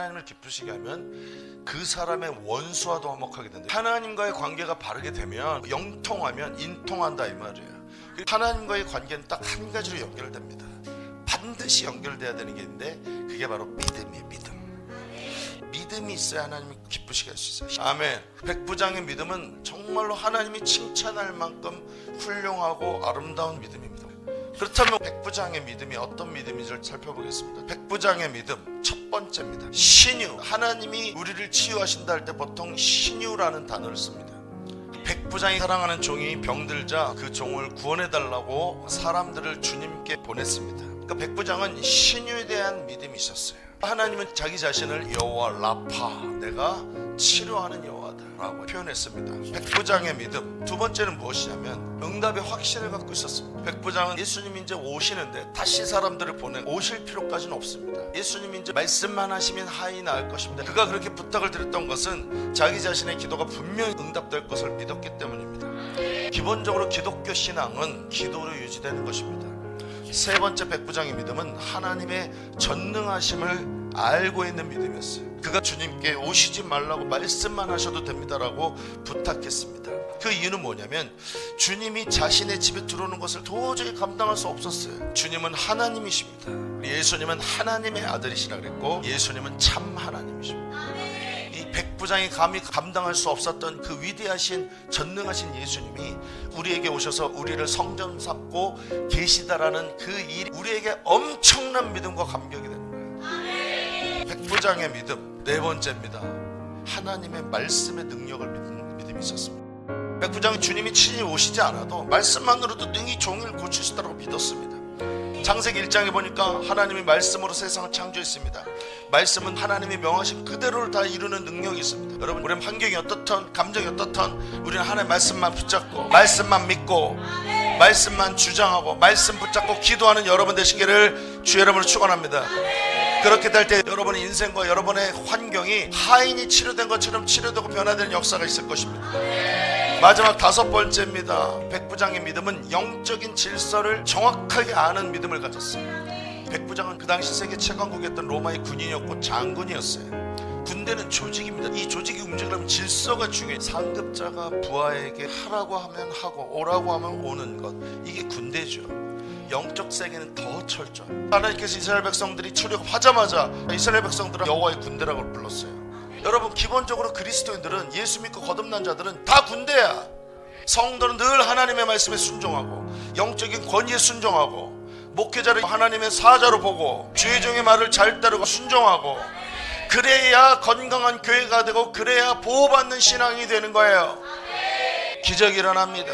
하나님을 기쁘시게 하면 그 사람의 원수와도 화목하게 된다. 하나님과의 관계가 바르게 되면 영통하면 인통한다 이 말이에요. 그 하나님과의 관계는 딱 한 가지로 연결됩니다. 반드시 연결돼야 되는 게 있는데 그게 바로 믿음이에요. 믿음. 믿음이 있어야 하나님이 기쁘시게 할 수 있어요. 아멘. 백부장의 믿음은 정말로 하나님이 칭찬할 만큼 훌륭하고 아름다운 믿음입니다. 그렇다면 백부장의 믿음이 어떤 믿음인지를 살펴보겠습니다. 백부장의 믿음 첫 번째입니다. 신유. 하나님이 우리를 치유하신다 할 때 보통 신유라는 단어를 씁니다. 백부장이 사랑하는 종이 병들자 그 종을 구원해 달라고 사람들을 주님께 보냈습니다. 그러니까 백부장은 신유에 대한 믿음이 있었어요. 하나님은 자기 자신을 여호와 라파, 내가 치료하는 여호와다라고 표현했습니다. 백부장의 믿음. 두 번째는 무엇이냐면 응답의 확신을 갖고 있었습니다. 백부장은 예수님이 이제 오시는데 다시 사람들을 보내 오실 필요까지는 없습니다. 예수님이 이제 말씀만 하시면 하이 나을 것입니다. 그가 그렇게 부탁을 드렸던 것은 자기 자신의 기도가 분명히 응답될 것을 믿었기 때문입니다. 기본적으로 기독교 신앙은 기도로 유지되는 것입니다. 세 번째 백부장의 믿음은 하나님의 전능하심을 알고 있는 믿음이었어요. 그가 주님께 오시지 말라고 말씀만 하셔도 됩니다라고 부탁했습니다. 그 이유는 뭐냐면 주님이 자신의 집에 들어오는 것을 도저히 감당할 수 없었어요. 주님은 하나님이십니다. 예수님은 하나님의 아들이시라 그랬고 예수님은 참 하나님이십니다. 이 백부장이 감히 감당할 수 없었던 그 위대하신 전능하신 예수님이 우리에게 오셔서 우리를 성전 삼고 계시다라는 그 일이 우리에게 엄청난 믿음과 감격이 되는 거예요. 백부장의 믿음 네 번째입니다. 하나님의 말씀의 능력을 믿는 믿음이 있었습니다. 백부장이 주님이 친히 오시지 않아도 말씀만으로도 능히 수 있다고 믿었습니다. 창세기 1장에 보니까 하나님이 말씀으로 세상을 창조했습니다. 말씀은 하나님이 명하신 그대로를 다 이루는 능력이 있습니다. 여러분, 우리는 환경이 어떻든 감정이 어떻든 우리는 하나님의 말씀만 붙잡고 말씀만 믿고 말씀만 주장하고 말씀 붙잡고 기도하는 여러분 되시기를 주의 이름으로 축원합니다. 그렇게 될 때 여러분의 인생과 여러분의 환경이 하인이 치료된 것처럼 치료되고 변화되는 역사가 있을 것입니다. 마지막 다섯 번째입니다. 백부장의 믿음은 영적인 질서를 정확하게 아는 믿음을 가졌어요. 백부장은 그 당시 세계 최강국이었던 로마의 군인이었고 장군이었어요. 군대는 조직입니다. 이 조직이 움직이려면 질서가 중요해요. 상급자가 부하에게 하라고 하면 하고 오라고 하면 오는 것. 이게 군대죠. 영적 세계는 더 철저. 하나님께서 이스라엘 백성들이 출애굽하자마자 이스라엘 백성들은 여호와의 군대라고 불렀어요. 여러분 기본적으로 그리스도인들은 예수 믿고 거듭난 자들은 다 군대야. 성도는 늘 하나님의 말씀에 순종하고 영적인 권위에 순종하고 목회자를 하나님의 사자로 보고 주의 종의 말을 잘 따르고 순종하고 그래야 건강한 교회가 되고 그래야 보호받는 신앙이 되는 거예요. 기적이 일어납니다.